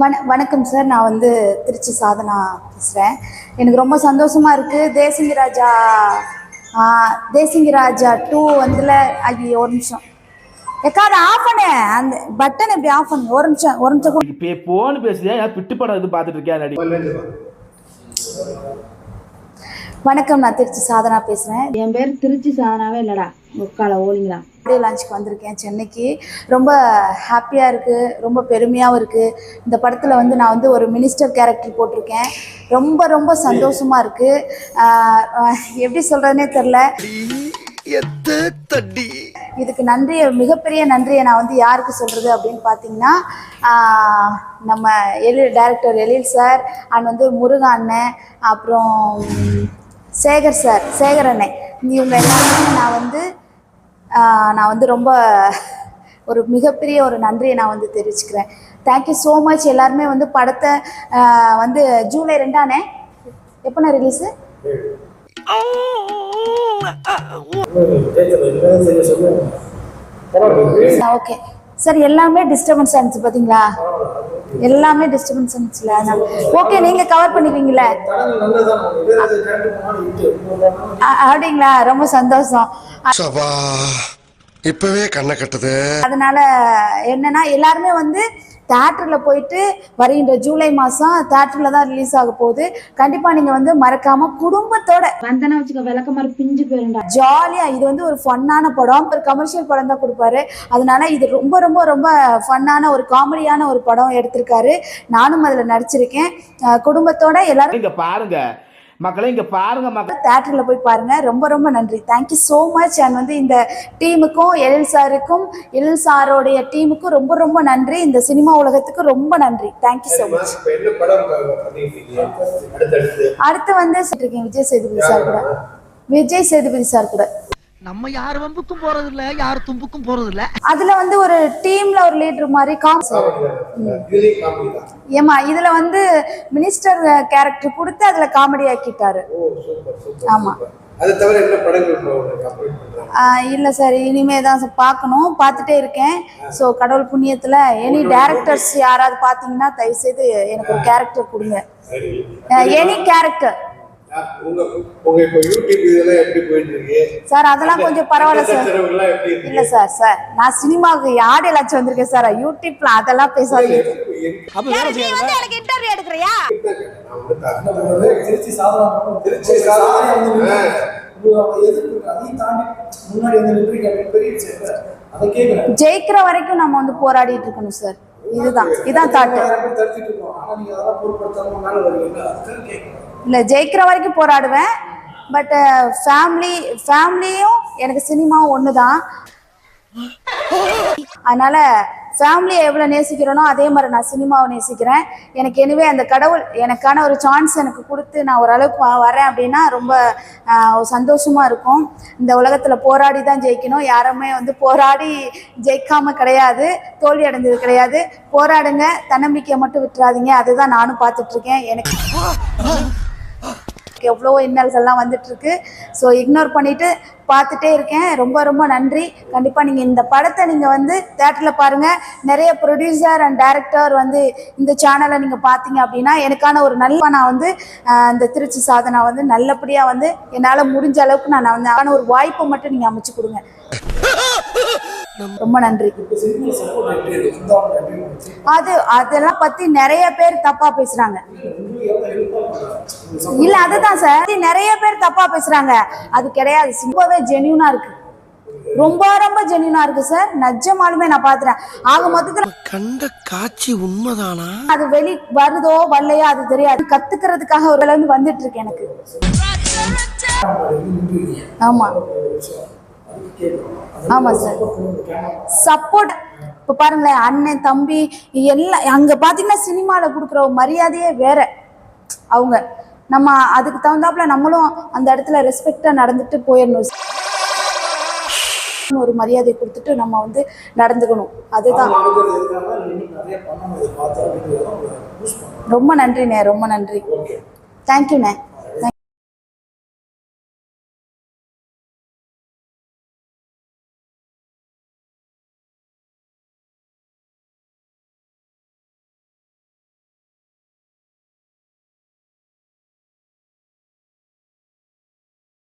வண வணக்கம் சார் நான் வந்து திருச்சி சாதனா பேசுகிறேன் எனக்கு ரொம்ப சந்தோஷமாக இருக்குது தேசிங்கி ராஜா தேசிங்கி ராஜா டூ வந்துல ஐயோ ஒரு நிமிஷம். எக்கா அதை ஆஃப் பண்ணு. அந்த பட்டன் எப்படி ஆஃப் பண்ணு. ஒரு நிமிஷம் ஒரு நிமிஷம். இப்போ போன் பேசுதே பிட்டு படம் இது பார்த்துட்டு இருக்கேன் வணக்கம் நான் திருச்சி சாதனா பேசுகிறேன் என் பேர் திருச்சி சாதனாவே இல்லடா. முக்கால ஓலிங்களா. ஆடியோ லான்ச்சுக்கு வந்திருக்கேன் சென்னைக்கு. ரொம்ப ஹாப்பியாக இருக்குது ரொம்ப பெருமையாகவும் இருக்குது இந்த படத்தில் வந்து நான் வந்து ஒரு மினிஸ்டர் கேரக்டர் போட்டிருக்கேன். ரொம்ப ரொம்ப சந்தோஷமாக இருக்குது எப்படி சொல்கிறதுனே தெரில இதுக்கு நன்றியை மிகப்பெரிய நன்றியை நான் வந்து யாருக்கு சொல்கிறது அப்படின்னு பார்த்தீங்கன்னா நம்ம Ezhil director Ezhil sir and வந்து முருகா அண்ணன் அப்புறம் சேகர் சார் சேகர் அண்ணன் இவங்க எல்லாருமே நான் வந்து நான் வந்து ரொம்ப ஒரு மிகப்பெரிய ஒரு நன்றியை நான் வந்து தெரிவிச்சுக்கிறேன் தேங்க்யூ ஸோ மச் எல்லாருமே வந்து படத்தை வந்து ஜூலை ரெண்டானே எப்போண்ணே ரிலீஸு ஓகே சார் எல்லாமே டிஸ்டர்பன்ஸ் இருந்துச்சு பார்த்தீங்களா எல்லாமே டிஸ்டர்பன்ஸ் இருந்துச்சுல ஓகே நீங்கள் கவர் பண்ணிடுவீங்களே அ- அப்படிங்களா? ரொம்ப சந்தோஷம். இப்பவே கண்ணை கட்டுது. அதனால என்னன்னா எல்லாருமே வந்து தேட்டரில் போயிட்டு வருகின்ற ஜூலை மாதம் தேட்டரில் தான் ரிலீஸ் ஆக போகுது. கண்டிப்பாக நீங்கள் வந்து மறக்காம குடும்பத்தோட வந்தனா வச்சுக்க விளக்க மாதிரி பிஞ்சு போயிருண்டா ஜாலியா இது வந்து ஒரு ஃபன்னான படம். ஒரு கமர்ஷியல் படம் தான் கொடுப்பாரு. அதனால இது ரொம்ப ரொம்ப ரொம்ப ஃபன்னான ஒரு காமெடியான ஒரு படம் எடுத்திருக்காரு. நானும் அதில் நடிச்சிருக்கேன். குடும்பத்தோட எல்லாரும் இங்க பாருங்க. மக்களே இங்க பாருங்க மக்கள் தேட்டரில் போய் பாருங்க. ரொம்ப ரொம்ப நன்றி. தேங்க்யூ ஸோ மச் அண்ட் வந்து இந்த டீமுக்கும் எழில் சாருக்கும் எழில் சாரோடைய டீமுக்கும் ரொம்ப ரொம்ப நன்றி. இந்த சினிமா உலகத்துக்கு ரொம்ப நன்றி. தேங்க்யூ ஸோ மச் அடுத்து வந்து விஜய் சேதுபதி சார் கூட. விஜய் சேதுபதி சார் கூட. நம்ம யார் வம்புக்கும் போறது இல்ல யார் தும்புக்கும் போறது இல்ல அதுல வந்து ஒரு டீம்ல ஒரு லீடர் மாதிரி காம் ஏமா இதுல வந்து மினிஸ்டர் கேரக்டர் கொடுத்து அதுல காமெடி ஆக்கிட்டாரு. ஓ சூப்பர் சூப்பர் ஆமா. அது தவிர என்ன படங்கள் இப்போ உங்களுக்கு அப்டேட் பண்றாங்க? ஆஹ் இல்ல சார் இனிமே தான் சார் பார்க்கணும். பார்த்துட்டே இருக்கேன். ஸோ கடவுள் புண்ணியத்துல எனி டேரக்டர்ஸ் யாராவது பார்த்தீங்கன்னா தயவு செய்து எனக்கு ஒரு கேரக்டர் கொடுங்க. எனி கேரக்டர் சார் அதெல்லாம் கொஞ்சம் பரவாயில்ல சார். இல்ல சார் சார். நான் சினிமாவுக்கு ஆடியோ லட்சம் வந்திருக்கேன் சார்? யூடியூப்ல அதெல்லாம் பேசாதீங்க. எனக்கு இன்டர்வியூ எடுக்கிறியா? ஜெயிக்கிற வரைக்கும் நம்ம வந்து போராடிட்டு இருக்கணும் சார். இதுதான். இதான் தாட்டு இல்லை ஜெயிக்கிற வரைக்கும் போராடுவேன். பட் ஃபேமிலி ஃபேமிலியும் எனக்கு சினிமாவும் ஒன்று தான் அதனால ஃபேமிலியை எவ்வளோ நேசிக்கிறேனோ அதே மாதிரி நான் சினிமாவை நேசிக்கிறேன். எனக்கு எனிவே அந்த கடவுள் எனக்கான ஒரு சான்ஸ் எனக்கு கொடுத்து நான் ஓரளவுக்கு வரேன் அப்படின்னா ரொம்ப சந்தோஷமாக இருக்கும். இந்த உலகத்தில் போராடி தான் ஜெயிக்கணும். யாருமே வந்து போராடி ஜெயிக்காமல் கிடையாது. தோல்வி அடைஞ்சது கிடையாது. போராடுங்க தன்னம்பிக்கையை மட்டும் விட்டுறாதீங்க. அதுதான் நானும் பார்த்துட்ருக்கேன் எனக்கு எனக்கு எவ்வளோ இன்னல்கள்லாம் வந்துட்டுருக்கு. ஸோ இக்னோர் பண்ணிவிட்டு பார்த்துட்டே இருக்கேன். ரொம்ப ரொம்ப நன்றி. கண்டிப்பாக நீங்கள் இந்த படத்தை நீங்கள் வந்து தேட்டரில் பாருங்கள் நிறைய ப்ரொடியூசர் அண்ட் டைரக்டர் வந்து இந்த சேனலை நீங்கள் பார்த்தீங்க அப்படின்னா எனக்கான ஒரு நல்ல நான் வந்து இந்த திருச்சி சாதனை வந்து நல்லபடியாக வந்து என்னால் முடிஞ்ச அளவுக்கு நான் வந்து அதுக்கான ஒரு வாய்ப்பை மட்டும் நீங்கள் அமைச்சு கொடுங்க ரொம்ப நன்றி இப்போ சினிமா சப்போர்ட் எப்படி இருக்கு வந்தவங்க எப்படி இருந்துச்சு அது அதெல்லாம் பற்றி நிறைய பேர் ஹெல்ப்பா பண்ணுறாங்க இல்ல அதுதான் சார். நிறைய பேர் தப்பா பேசுறாங்க. அது கிடையாது. ரொம்பவே ஜென்யூனா இருக்கு. ரொம்ப ரொம்ப ஜென்யூனா இருக்கு சார். நிஜமாலுமே நான் பாத்துறேன். ஆக மொத்தத்துல கண்ட காட்சி உண்மைதானா? அது வெளி வருதோ வரலையோ அது தெரியாது. கத்துக்கிறதுக்காக ஒரு வந்து வந்துட்டு இருக்கு எனக்கு. ஆமா. ஆமா சார். சப்போர்ட் இப்ப பாருங்களேன் அண்ணன் தம்பி எல்லாம் அங்க பாத்தீங்கன்னா சினிமால கொடுக்குற மரியாதையே வேற. அவங்க. நம்ம அதுக்கு தகுந்தாப்புல நம்மளும் அந்த இடத்துல ரெஸ்பெக்டா நடந்துட்டு போயிடணும் ஒரு மரியாதை கொடுத்துட்டு நம்ம வந்து நடந்துக்கணும். அதுதான். ரொம்ப நன்றிண்ணே ரொம்ப நன்றி. தேங்க்யூண்ணே